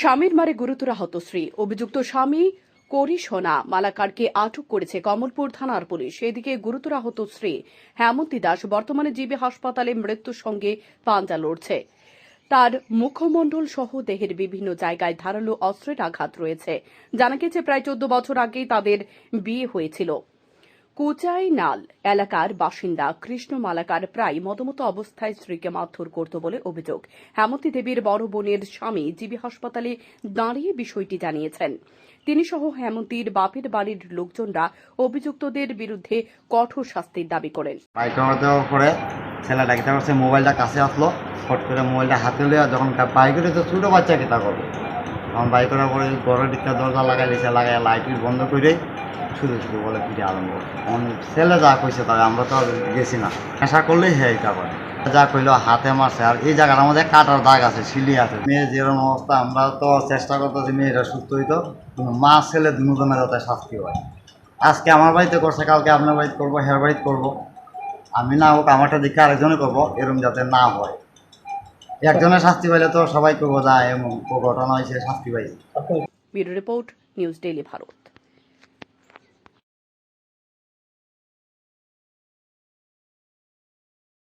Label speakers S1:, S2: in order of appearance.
S1: স্বামীর মারে গুরুতর আহত স্ত্রী। অভিযুক্ত স্বামী করি সোনা মালাকারকে আটক করেছে কমলপুর থানার পুলিশ। এদিকে গুরুতর আহত স্ত্রী হেমন্তী দাস বর্তমানে জিবি হাসপাতালে মৃত্যুর সঙ্গে পাঞ্জা লড়ছে। তার মুখমণ্ডল সহ দেহের বিভিন্ন জায়গায় ধারালো অস্ত্রের আঘাত রয়েছে। জানা গেছে, প্রায় চোদ্দ বছর আগেই তাদের বিয়ে হয়েছিল। কুচাইনাল এলাকার বাসিন্দা কৃষ্ণ মালাকার প্রায় মদমতো অবস্থায় স্ত্রীকে মারধর করত বলে অভিযোগ। হেমন্তী দেবীর বড় বোনের স্বামী জিবি হাসপাতালে দাঁড়িয়ে বিষয়টি জানিয়েছেন। তিনি সহ হেমন্তীর বাপের বাড়ির লোকজনরা অভিযুক্তদের বিরুদ্ধে কঠোর শাস্তির দাবি করেন।
S2: বাইক দেওয়ার পরে ছেলেটা কিতা করছে মোবাইলটা কাছে আসলো। করে মোবাইলটা হাতে লিয়া যখন বাইকের তো ছোটো বাচ্চা কিতা করব? তখন বাইক করার পরে ঘরের দিকটা দরজা লাগাই দিয়েছে লাগাই লাইট বন্ধ করে শুধু শুধু বলে ফিরে আরম্ভ ছেলে যা কইছে তাই আমরা তো গেছি না। নেশা করলেই হ্যাঁ এটা করে। যা কইলো হাতে মারছে। আর এই জায়গাটার মধ্যে কাটার দাগ আছে, শিলি আছে। মেয়ে যেরকম অবস্থা, আমরা তো চেষ্টা করতেছি মেয়েটা সুস্থ হইতো। কিন্তু মা, ছেলে দুজনের যাতে শাস্তি হয়। আজকে আমার বাড়িতে করছে, কালকে আপনার বাড়িতে করব, হের বাড়িতে করব। আমি না হোক, আমারটা দিকে আরেকজনে করব, এরকম যাতে না হয়। একজনের শাস্তি পাইলে তো সবাই করব, যা এমন। ঘটনা হয়েছে, শাস্তি পাইছে
S1: ব্যুরো রিপোর্ট, নিউজ ভারত।